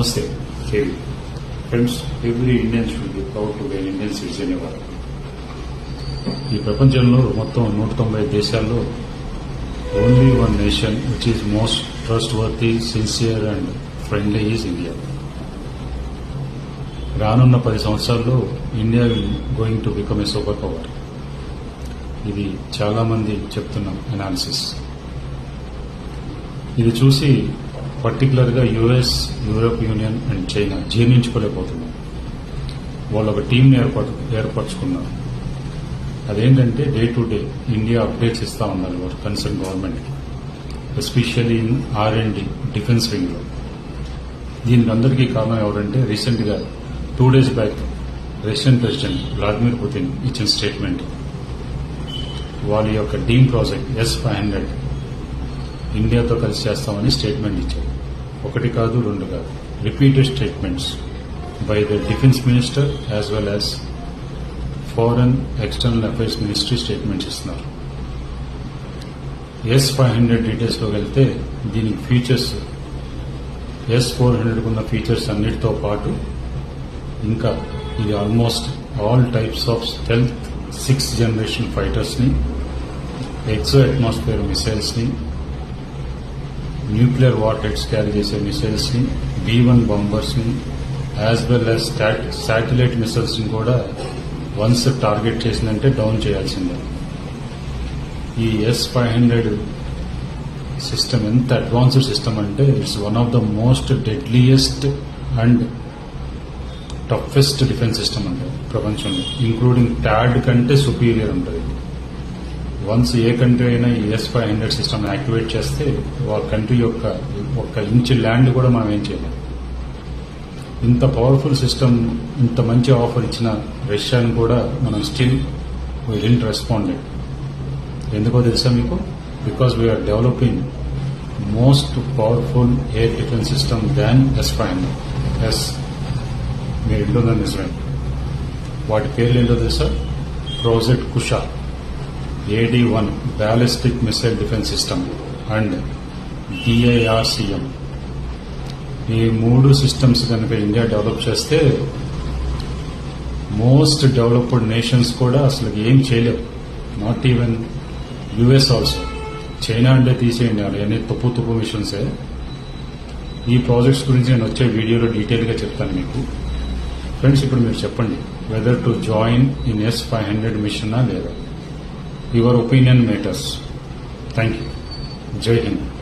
నమస్తే. KV friends every Indian should be proud to be Indian citizen ఇవ్వాలి ఈ ప్రపంచంలో మొత్తం నూట తొంభై దేశాల్లో only one nation which is most trustworthy sincere and friendly is India రానున్న పది సంవత్సరాల్లో India will going to become a super power ఇది చాలా మంది చెప్తున్న అనాలిసిస్ ఇది చూసి పర్టికులర్గా US Europe Union and China జీర్ణించుకోలేకపోతున్నారు వాళ్ళు ఒక టీంని ఏర్పాటు ఏర్పరచుకున్నారు. అదేంటంటే day to day India updates ఇస్తా ఉన్నారు వారు concern government especially in R and D defence వింగ్లో. దీనికి అందరికీ కారణం ఎవరంటే రీసెంట్గా two days back Russian president Vladimir Putin ఇచ్చిన స్టేట్మెంట్. వాళ్ళ యొక్క dream project S five hundred ఇండియాతో కలిసి చేస్తామని స్టేట్మెంట్ ఇచ్చారు ఒకటి కాదు రెండు కాదు. Repeated statements by the defence minister as well as foreign external affairs ministry statements ఇస్తున్నారు. ఎస్ ఫైవ్ హండ్రెడ్ డీటెయిల్స్లోకి వెళ్తే దీనికి ఫీచర్స్ ఎస్ ఫోర్ హండ్రెడ్ ఉన్న ఫీచర్స్ అన్నిటితో పాటు ఇంకా ఇది almost all types of stealth six generation ఫైటర్స్ని exo atmosphere మిసైల్స్ని న్యూక్లియర్ వార్ హెడ్స్ క్యారీ చేసే మిసైల్స్ని బీ వన్ బాంబర్స్ని యాజ్ వెల్ యాజ్ శాటిలైట్ మిసైల్స్ని కూడా వన్స్ టార్గెట్ చేసిందంటే డౌన్ చేయాల్సిందే. ఈ ఎస్ ఫైవ్ హండ్రెడ్ సిస్టమ్ ఎంత అడ్వాన్స్డ్ సిస్టమ్ అంటే it's one of the most deadliest and toughest defence system అంటే ప్రపంచంలో ఇంక్లూడింగ్ ట్యాడ్ కంటే సుపీరియర్ ఉంటుంది. వన్స్ ఏ కంట్రీ అయినా ఈ S five hundred system activate చేస్తే వాళ్ళ కంట్రీ యొక్క ఒక్క ఇంచ్ ల్యాండ్ కూడా మనం ఏం చేయలేం. ఇంత పవర్ఫుల్ సిస్టమ్ ఇంత మంచి ఆఫర్ ఇచ్చిన రష్యాని కూడా మనం స్టిల్ వీ డింట్ రెస్పాండెడ్ ఎందుకో తెలుసా మీకు? Because we are developing most powerful air defence system than S five hundred S మీరు ఇంటుందని నిజమే. వాటి పేర్లు ఏంటో తెలుసా? Project Kusha AD one ballistic missile defence system and DIRCM ఈ మూడు సిస్టమ్స్ కనుక ఇండియా డెవలప్ చేస్తే మోస్ట్ డెవలప్డ్ నేషన్స్ కూడా అసలు ఏం చేయలేవు. Not even US also China అంటే తీసేయండి వాళ్ళు అన్ని తప్పు తుప్పు మిషన్సే ఈ ప్రాజెక్ట్స్ గురించి నేను వచ్చే వీడియోలో డీటెయిల్గా చెప్తాను మీకు. ఫ్రెండ్స్ ఇప్పుడు మీరు చెప్పండి whether to join in S five hundred మిషనా లేదా? your opinion matters. Thank you. Jai Hind.